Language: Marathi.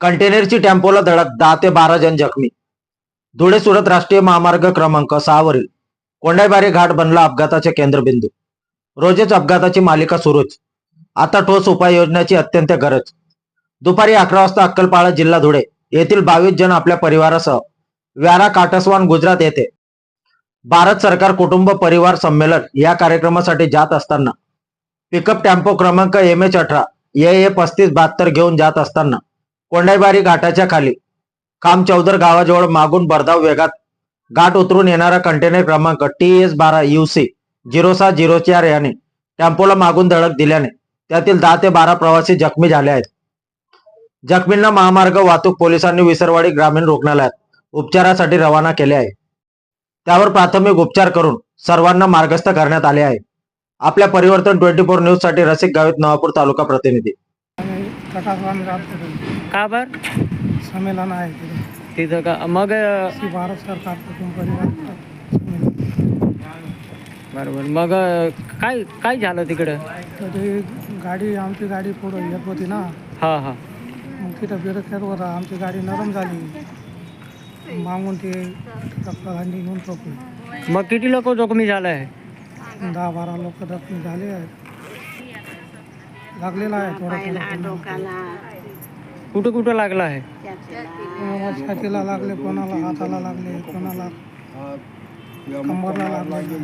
कंटेनरची टेम्पोला धडक दहा ते बारा जण जखमी. धुळे सुरत राष्ट्रीय महामार्ग क्रमांक सहावरील कोंडाईबारी घाट बनला अपघाताचे केंद्रबिंदू. रोजच अपघाताची मालिका सुरूच. आता ठोस उपाययोजनाची अत्यंत गरज. दुपारी अकरा वाजता अक्कलपाळा जिल्हा धुळे येथील बावीस जण आपल्या परिवारासह व्यारा काटसवान गुजरात येथे. भारत सरकार कुटुंब परिवार संमेलन या कार्यक्रमासाठी जात असताना. पिकअप टेम्पो क्रमांक एम एच अठरा ए ए पस्तीस बहात्तर घेऊन जात असताना. कोंडाईबारी घाटाच्या खाली. काम चौधर गावाजवळ मागून भरधाव वेगात घाट उतरून येणारा कंटेनर क्रमांक टी एस बारा यु सी झिरो सहा झिरो चार याने टेम्पोला मागून धडक दिल्याने त्यातील दहा ते बारा प्रवासी जखमी झाले आहेत. जखमींना महामार्ग वाहतूक पोलिसांनी विसरवाडी ग्रामीण रुग्णालयात उपचारासाठी रवाना केले आहे. त्यावर प्राथमिक उपचार करून सर्वांना मार्गस्थ करण्यात आले आहे. आपल्या परिवर्तन ट्वेंटी फोर न्यूजसाठी रसिक गावित नवापूर तालुका प्रतिनिधी. का बर? संमेलन आहे तिथे. तिथं का? मग अ, श्री भारत सरकार कुटुंब परिवार संमेलन. बरोबर. मग अ, काय काय झालं तिकडं? तर ते गाडी आमची गाडी पुढं येत होती ना. हा हा. मग तिथं बेरखेरवर आमची गाडी नरम झाली. मागून ते गांडी घेऊन ठोकली. मग किती लोक जखमी झालं? आहे दहा बारा लोक जखमी झाले आहेत. लागलेला आहे थोडं थोडं. कुठं कुठं लागलं आहे? छातीला लागले कोणाला हाताला लागले कोणाला कंबरला लागले.